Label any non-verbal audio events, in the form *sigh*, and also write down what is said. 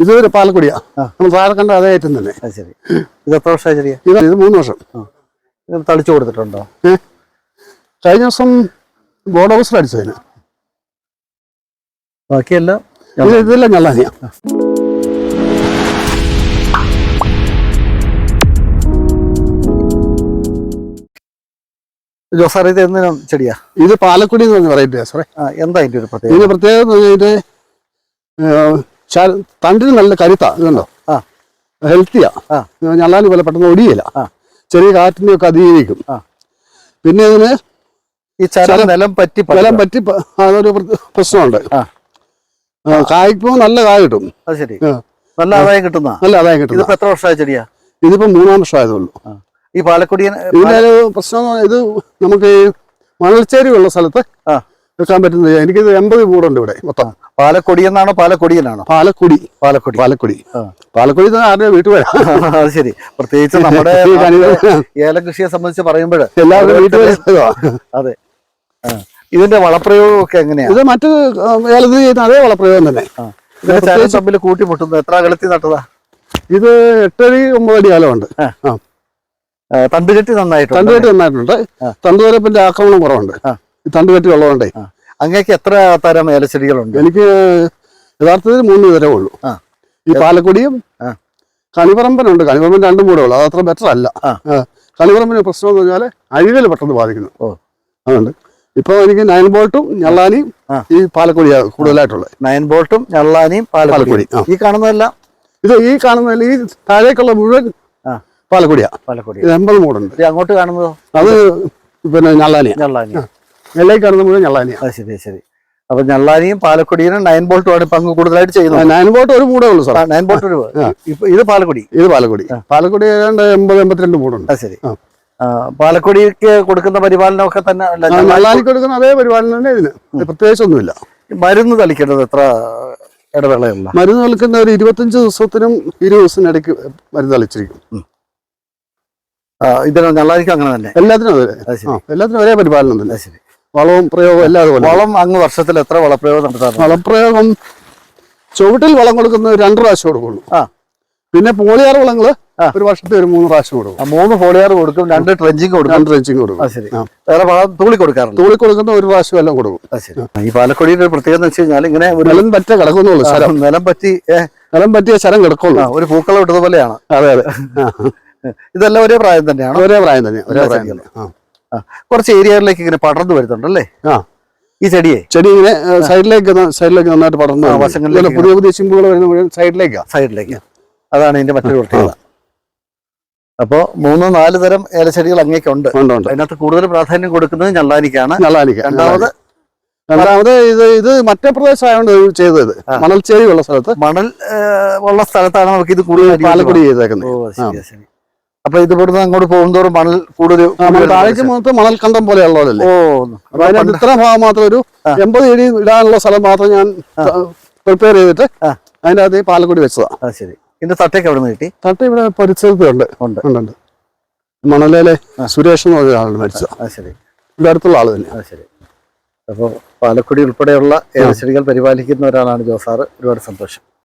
ഇത് ഒരു പാലക്കുടിയാ. നമ്മൾ താഴെ കണ്ട അതേ ഏറ്റവും തന്നെ. ശരി. ഇത് എത്ര വർഷമായി ചെടിയാ ഇത് ഇത് മൂന്ന് വർഷം. ഇത് തളിച്ചു കൊടുത്തിട്ടുണ്ടോ? ഏഹ് കഴിഞ്ഞ ദിവസം ബോർഡ് ഓഫീസർ അടിച്ചതിന് ബാക്കിയെല്ലാം ഇത് ഇതെല്ലാം ഞള്ളാനിയാ ജോസാർ ഇത് എന്തിനും ചെടിയാ? ഇത് പാലക്കുടി എന്ന് പറഞ്ഞ വെറൈറ്റിയാ സാറേ എന്താ അതിന്റെ ഒരു പ്രത്യേകത? ഇതിന്റെ പ്രത്യേകത തണ്ടിന് നല്ല കരുത്താ ഇതുണ്ടോ ആ. ഹെൽത്തിയാ ഞാൻ പോലെ പെട്ടെന്ന് ഒടിയില്ല. ചെറിയ കാറ്റിനെ ഒക്കെ അതിജീവിക്കും. പിന്നെ ഇതിന് ഈ നിലം പറ്റി ബലം പറ്റി അതൊരു പ്ര- പ്രശ്നമുണ്ട്. കായ്ക്കുമ്പോൾ നല്ല കായ കിട്ടും. അത് ശരി. നല്ല ആദായം കിട്ടുന്ന നല്ല ആദായം കിട്ടും ഇതിപ്പോ എത്ര വർഷമായ ചെടിയാ? ഇതിപ്പോ മൂന്നാം വർഷമായതുള്ളൂ. ഈ പാലക്കുടിയൻ ഇതിന്റെ ഒരു പ്രശ്നം ഇത് നമുക്ക് മണൽച്ചേരി ഉള്ള സ്ഥലത്ത്. വെക്കാൻ പറ്റുന്ന എനിക്കിത് എൺപത് കൂടുണ്ട് ഇവിടെ മൊത്തം. പാലക്കൊടിയെന്നാണോ പാലക്കൊടിയനാണോ പാലക്കുടി പാലക്കൊടി. പാലക്കുടി. പാലക്കൊടി. പാലക്കുടി ആരുടെ വീട്ടിൽ വരാം? അത് ശരി. പ്രത്യേകിച്ച് *laughs* നമ്മുടെ ഏലകൃഷിയെ ഏല കൃഷിയെ സംബന്ധിച്ച് പറയുമ്പോൾ എല്ലാവരും വീട്ടിൽ. അതെ. ഇതിന്റെ വളപ്രയോഗം ഒക്കെ എങ്ങനെയാ? ഇത് മറ്റു ഏലത്തിൽ ചെയ്യുന്ന അതേ വളപ്രയോഗം തന്നെ. ഇതിന്റെ തമ്മിൽ കൂട്ടിമുട്ടുന്നു. എത്ര അകലത്തിൽ നട്ടതാ? ഇത് എട്ടടി ഒമ്പതടി കാലമുണ്ട് തണ്ടുകെട്ടി നന്നായിട്ടുണ്ട് തണ്ടുകെട്ടി നന്നായിട്ടുണ്ട്. തണ്ടുവരപ്പിന്റെ ആക്രമണം കുറവുണ്ട്. തണ്ടുകെട്ടി ഉള്ളതുകൊണ്ടേ. അങ്ങേക്ക് എത്ര തരം ഏലച്ചെടികളുണ്ട് എനിക്ക് യഥാർത്ഥത്തിൽ മൂന്ന് തരം ഉള്ളൂ. ഈ പാലക്കുടിയും. കണിപറമ്പനുണ്ട്. കണിപറമ്പൻ രണ്ടും കൂടെ ഉള്ളു. അത് അത്ര ബെറ്റർ അല്ല. കണിപറമ്പിന് പ്രശ്നം എന്ന് പറഞ്ഞാൽ അഴികൾ പെട്ടെന്ന് ബാധിക്കുന്നു. അതുകൊണ്ട് ഇപ്പൊ എനിക്ക് നയൻ ബോൾട്ടും ഞള്ളാനിയും ഈ പാലക്കുടിയാണ് കൂടുതലായിട്ടുള്ളത്. നയൻ ബോൾട്ടും ഞള്ളാനിയും പാലക്കുടി, ഈ കാണുന്നതെല്ലാം? ഇത് ഈ കാണുന്ന ഈ താഴേക്കുള്ള മുഴുവൻ പാലക്കൊടിയാ. പാലക്കുടി. എൺപത് മൂടുണ്ട് അങ്ങോട്ട് കാണുന്നതോ? അത് പിന്നെ ഞള്ളാനിയാ. ഞള്ളാനി നെല്ലേക്ക് കാണുന്ന മുഴുവൻ ഞള്ളാനിയാ. അത് ശരി ശരി. അപ്പൊ ഞള്ളാനിയും പാലക്കുടിയും നയൻ ബോൾട്ടും ആണ് ഇപ്പൊ അങ്ങ് കൂടുതലായിട്ട് ചെയ്യുന്നത് നയൻ ബോൾട്ട് ഒരു മൂടേ ഉള്ളൂ സാർ നയൻ ബോൾട്ട് ഒരു ഇപ്പൊ ഇത് പാലക്കുടി? ഇത് പാലക്കുടി. പാലക്കുടി ഏതാണ്ട് എൺപത് എൺപത്തിരണ്ട് മൂടുണ്ട്. ശരി. പാലക്കുടിക്ക് കൊടുക്കുന്ന പരിപാലനമൊക്കെ തന്നെ അല്ല, ആ, ഞള്ളാനി- നള്ളാനിക്ക് കൊടുക്കുന്ന അതേ പരിപാലനം തന്നെ ഇതിന്. പ്രത്യേകിച്ച് ഒന്നുമില്ല മരുന്ന് തളിക്കേണ്ടത് എത്ര ഇടവേളയുള്ള? മരുന്ന് തളിക്കുന്ന ഒരു ഇരുപത്തഞ്ച് ദിവസത്തിനും ഇരുപത് ദിവസത്തിനിടയ്ക്ക് മരുന്ന് തളിച്ചിരിക്കും. ഇതിന് ഞള്ളാനിക്ക് അങ്ങനെ തന്നെ? എല്ലാത്തിനും അതെ. എല്ലാത്തിനും ഒരേ പരിപാലനം തന്നെ. ശരി. വളവും പ്രയോഗവും എല്ലാം അതുപോലെ. വളം അങ്ങ് വർഷത്തിൽ എത്ര വളപ്രയോഗം നടത്താറ് വളപ്രയോഗം ചുവട്ടിൽ വളം കൊടുക്കുന്നത് രണ്ട് പ്രാവശ്യം കൊടുക്കുള്ളൂ. ആ. പിന്നെ പോളിയാർ വളങ്ങൾ ഒരു വർഷത്തെ ഒരു മൂന്ന് പ്രാവശ്യം കൊടുക്കും. മൂന്ന് പോളിയാർ കൊടുക്കും രണ്ട് ട്രെഞ്ചിങ് കൊടുക്കും. രണ്ട് ട്രെഞ്ചിങ് കൊടുക്കും. ശരി. വേറെ വളം തൂളി കൊടുക്കാറുണ്ട്? തൂളി കൊടുക്കുന്ന ഒരു പ്രാവശ്യം എല്ലാം കൊടുക്കും. ശരി. ഈ പാലക്കുടിയുടെ ഒരു പ്രത്യേകത എന്ന് വെച്ച് കഴിഞ്ഞാൽ ഇങ്ങനെ ഒരു നിലം പറ്റ കിടക്കുന്നുള്ളൂ സ്ഥലം നിലം പറ്റി നിലം പറ്റിയ ശരം കിടക്കുള്ളൂ. ഒരു പൂക്കളം ഇട്ടതുപോലെയാണ്. അതെ അതെ. ഇതെല്ലാം ഒരേ പ്രായം തന്നെയാണ്? ഒരേ പ്രായം തന്നെയാണ്. ഒരേ പ്രായം ചെടികളും. കുറച്ച് ഏരിയകളിലേക്ക് ഇങ്ങനെ പടർന്നു വരുന്നുണ്ടല്ലേ? ആ ഈ ചെടിയെ? ചെടി ഇങ്ങനെ സൈഡിലേക്ക് സൈഡിലേക്ക് നന്നായിട്ട് പടർന്നു വശങ്ങളിൽ. വശങ്ങളിലേക്ക് പുതിയ പുതിയ ചിമ്പുകൾ വരുന്ന മുഴുവൻ സൈഡിലേക്കാ. സൈഡിലേക്ക്. അതാണ് ഇതിന്റെ മറ്റൊരു പ്രത്യേകത. അപ്പോ മൂന്ന് നാല് തരം ഏലച്ചെടികൾ അങ്ങേക്കുണ്ട് ഉണ്ട്. അതിനകത്ത് കൂടുതൽ പ്രാധാന്യം കൊടുക്കുന്നത് ഞള്ളാനിക്കാണ്. നല്ലാനിക്ക രണ്ടാമത് രണ്ടാമത് ഇത് ഇത് മറ്റേ പ്രദേശമായോണ്ട് ഇത് ചെയ്തത്. മണൽ മണൽച്ചേരി ഉള്ള സ്ഥലത്ത്. മണൽ ഉള്ള സ്ഥലത്താണ് നമുക്ക് ഇത് കൂടുതൽ. പാലക്കുടി ചെയ്തേക്കുന്നത്. ശരി. അപ്പൊ ഇത് ഇവിടുന്ന് അങ്ങോട്ട് പോകുന്നതോറും മണൽ കൂടുതൽ താഴേക്ക് മൊത്തം മണൽ കണ്ടം പോലെയുള്ളതല്ലേ ഓ അതിനകത്ത് ഇത്ര ഭാഗം മാത്രം ഒരു. എൺപത് ഇടി ഇടാനുള്ള സ്ഥലം മാത്രം ഞാൻ പ്രിപ്പയർ ചെയ്തിട്ട്. അതിന്റെ അകത്ത് പാലക്കൂടി വെച്ചതാ. ശരി. ഇതിന്റെ തട്ടേക്ക് എവിടെ നിന്ന് കിട്ടി? തട്ട ഇവിടെ പരിസരത്തുണ്ട് ഉണ്ട്. ഉണ്ട്. മണലേലെ സുരേഷ് എന്ന് പറഞ്ഞ ആളാണ് മരിച്ചത്. ശരി. ഇവിടെ അടുത്തുള്ള ആൾ തന്നെ ശരി. അപ്പോൾ പാലക്കുടി ഉൾപ്പെടെയുള്ള ചെടികൾ പരിപാലിക്കുന്ന ഒരാളാണ് ജോസാറ് ഒരുപാട് സന്തോഷം.